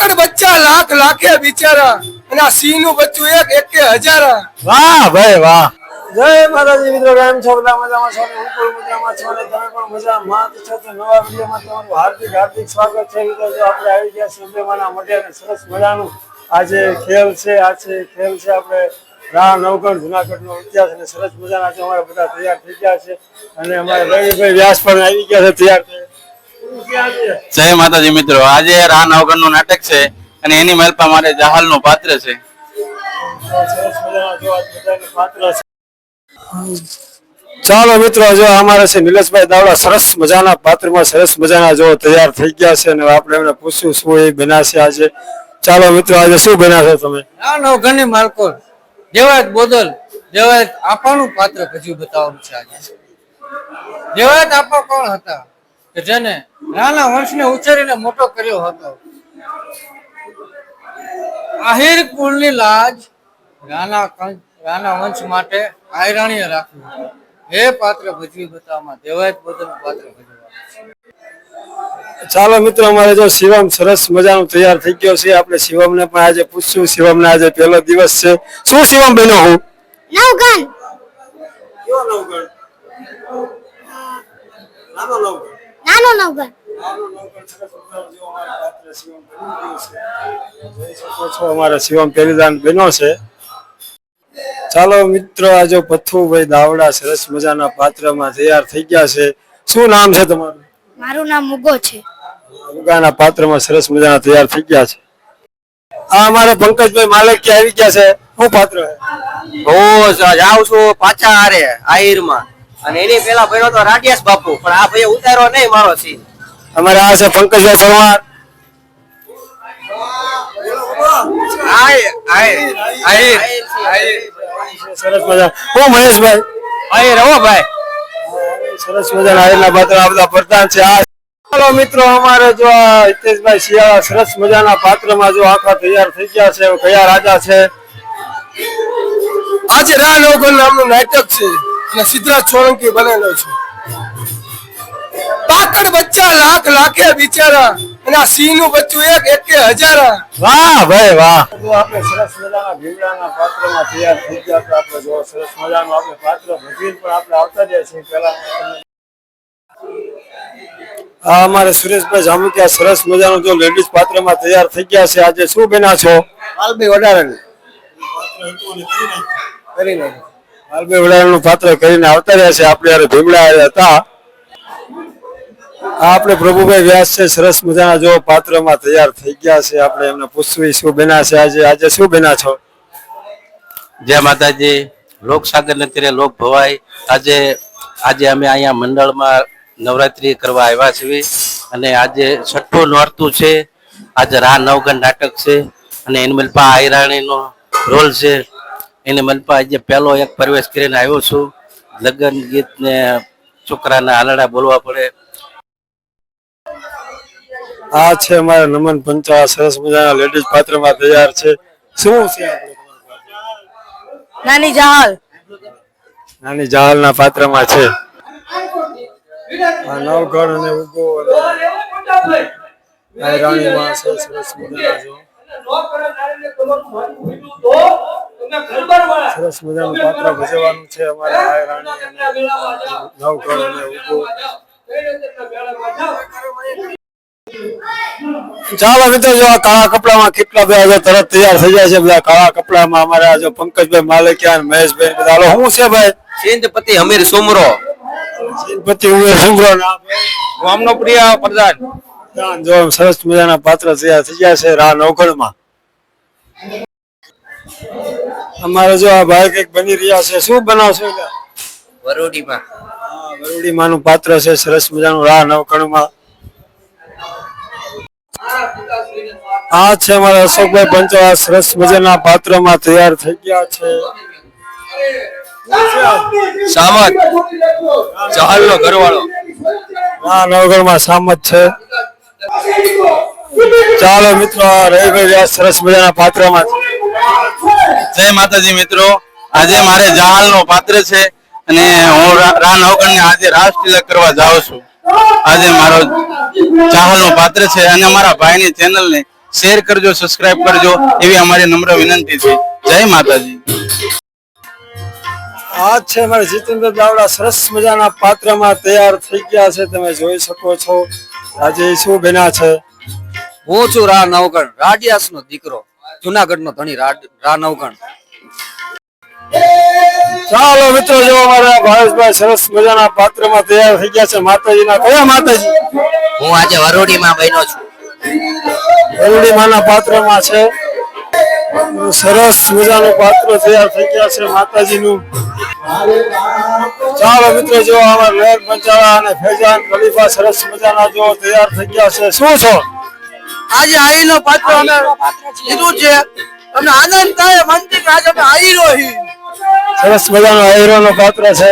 પાકડ બચ્ચા લાખ લાખે બિચારા. અને આ સિંહનું બચ્ચું એક એક હજાર. વાહ ભાઈ વાહ. જય માતાજી મિત્રો કેમ છો? બધા મજામાં છો? ને હું પણ મજામાં છો અને તમે પણ મજામાં. જ છો તો નવા વિડીયોમાં તમારું હાર્દિક હાર્દિક સ્વાગત છે. મિત્રો જો આપણે આવી ગયા છીએ મોઢે અને સરસ મજાનું આજે ખેલ છે. આજે ખેલ છે આપણે રા નવગણ જુનાગઢનો ઇતિહાસ અને સરસ મજાના આજે અમારા બધા તૈયાર થઈ ગયા છે. અને અમારા રવિભાઈ વ્યાસ પણ આવી ગયા છે તૈયાર થઈ જય માતાજી મિત્રો. આજે રા નવગણનું નાટક છે અને એની મહેલપા મારે જહાલનું પાત્ર છે. ચાલો મિત્રો જો અમારે છે નિલેશભાઈ દાવડા સરસ મજાના પાત્રમાં સરસ મજાના જો તૈયાર થઈ ગયા છે અને આપણે એમને પૂછ્યું શું એ બનાશે આજે. ચાલો મિત્રો આજે શું બનાવશો તમે? આ નવઘણની માલકો દેવાજ બોદલ. દેવાયત આપણું પાત્ર ભજવી બતાવવાનું છે આજે. દેવાજ આપા કોણ હતા? કે જેને નાના વંશને ઉછેરીને મોટો કર્યો હતો. આહિર કુળની લાજ રાણા રાણા વંશ માટે આયરાણીએ રાખ્યું. એ પાત્ર ભજવી બતાવવામાં દેવાયત બોદલનું પાત્ર ચાલો મિત્રો અમારે જો શિવમ સરસ મજાનું તૈયાર થઈ ગયો છે. આપણે શિવમને પણ આજે પૂછશું. શિવમને આજે પહેલો દિવસ છે. શું શિવમ બન્યો હું? નવગણ. કયો નવગણ. નાનો નવગણ અમારા શિવમ પહેલીદાન બન્યો છે. ચાલો મિત્રો આજે પથ્થુભાઈ દાવડા સરસ મજાના પાત્રમાં તૈયાર થઈ ગયા છે. શું નામ છે તમારું? મારું નામ મુગો છે. મુગાના પાત્રમાં સરસ મજાના તૈયાર થઈ ગયા છે. આ અમારે પંકજભાઈ માલિક આવી ગયા છે? શું પાત્ર છે હું જાઉં છું પાછા હારે આહિરમાં. અને એની પેલા ભર્યો તો રાડિયાસ બાપુ પણ આ ભાઈ ઉતારો નહીં મારો સીન. અમારે આ છે પંકજભાઈ પરમાર સરસ મજા. હું મહેશભાઈ. આહિર હો ભાઈ. સરસ મજાના આયરના પાત્ર આ પ્રધાન છે. આ ચાલો મિત્રો અમારે જો આ હિતેશભાઈ શિયાળા સરસ મજાના પાત્રમાં જો આખા તૈયાર થઈ ગયા છે કયા રાજા છે. આજે રા લોગન નામનું નાટક છે. અને સિદ્ધરાજ સોલંકી બનેલો છે. પાકડ બચ્ચા લાખ લાખે બિચારા અને આ સિંહનું બચ્ચું એક એક કે હજારા. વાહ ભાઈ વાહ. આપણે સરસ મજાના ભીમડાના પાત્રમાં તૈયાર થઈ ગયા તો આપણે જો સરસ મજાનું આપણે પાત્ર ભજીન પણ આપણે આવતા જ છે પેલા હા અમારે સુરેશભાઈ જામુકિયા સરસ મજાનું જો લેડીઝ પાત્રમાં તૈયાર થઈ ગયા છે. આજે શું બન્યા છો? પાલભાઈ વડારાની વડાલાનું પાત્ર કરીને આવતા રહ્યા છે. આપણે યારે ભીમડા હતા આપણે પ્રભુભાઈ વ્યાસ છે, સરસ મજાના જો પાત્રમાં તૈયાર થઈ ગયા છે. આપણે એમને પૂછવી શું બન્યા છે આજે? આજે શું બન્યા છો? જય માતાજી. લોકસાગર ને તેરે લોક ભવાઈ. આજે આજે અમે અહીંયા મંડળમાં નવરાત્રી કરવા આવ્યા છીએ અને આજે છઠ્ઠું નોરતું છે. આજે રા નવગણ નાટક છે અને એની મલપા આયરાણીનો રોલ છે. એની મનપા આજે પહેલો એક પ્રવેશ કરીને આવ્યો છું. લગ્ન ગીત ને છોકરાના હાલડા બોલવા પડે. આ છે અમારા નમન પંચા સરસ મજાના લેડીઝ પાત્રમાં તૈયાર છે. શું છે? નાની જહાલ. નાની જહાલના પાત્રમાં છે. આ નવગણ અને ઉગો રાણી માં સરસ મજાના જો. સરસ મજાનું પાત્ર ભજવવાનું છે અમારા આ રાણી અને નવગણ ચાલો મિત્રો જો આ કાળા કપડામાં કેટલા બધા જો તરત તૈયાર થઈ જાય છે બધા કાળા કપડામાં અમારા જો પંકજભાઈ માલિકિયા મહેશભાઈ બધા. હાલો શું છે ભાઈ? સિંધપતિ હમીર સુમરો. સિંધપતિ ઉમેર સુમરો નામ ગામનો પ્રિય પ્રધાન. જો સરસ મજાના પાત્ર તૈયાર થઈ ગયા છે રા નવગણમાં. અમારે જો આ ભાઈ કંઈક બની રહ્યા છે. શું બનાવશો? વરોડીમાં. હા, માનું પાત્ર છે સરસ મજાનું રાહ નવગણમાં આ છે અમારા અશોકભાઈ પંચવા સરસ મજાના પાત્રમાં તૈયાર થઈ ગયા છે. સામત. ચહલનો ઘરવાળો. આ નવગઢમાં સામત છે. ચાલો મિત્રો આ રવિભાઈ સરસ મજાના પાત્રમાં. છે. જય માતાજી મિત્રો. આજે મારે જહાલ નો પાત્ર છે અને હું રા રા ને આજે રાસ તિલક કરવા જાઉં છું. આજે મારો ચાહલ નો પાત્ર છે અને મારા ભાઈની ચેનલ ને શેર કરજો સબસ્ક્રાઇબ કરજો એવી અમારી નમ્ર વિનંતી છે. જય માતાજી. આ છે અમારે જીતેન્દ્ર દાવડા સરસ મજાના પાત્રમાં તૈયાર થઈ ગયા છે. તમે જોઈ શકો છો. આજે શું બન્યા છે? હું છું રા નવગણ રાડિયાસ નો દીકરો. જુનાગઢ નો ધણી રા નવગણ ચાલો મિત્રો જો અમારા ભાવેશભાઈ સરસ મજાના પાત્રમાં તૈયાર થઈ ગયા છે. માતાજીના કયા માતાજી? હું આજે વરોડીમાં બન્યો છું. ગરુડી માના પાત્રમાં છે. સરસ મજાનું પાત્ર તૈયાર થઈ ગયા છે માતાજીનું. ચાલો મિત્રો જો અમારા લહેર પંચાળા અને ફેજાન ખલીફા સરસ મજાના જો તૈયાર થઈ ગયા છે. શું છો? આજે આઈનો પાત્ર અમે લીધું છે. અમને આનંદ થાય મનથી આજે અમે આઈ રહ્યો સરસ મજાનો આઈરો નો પાત્ર છે.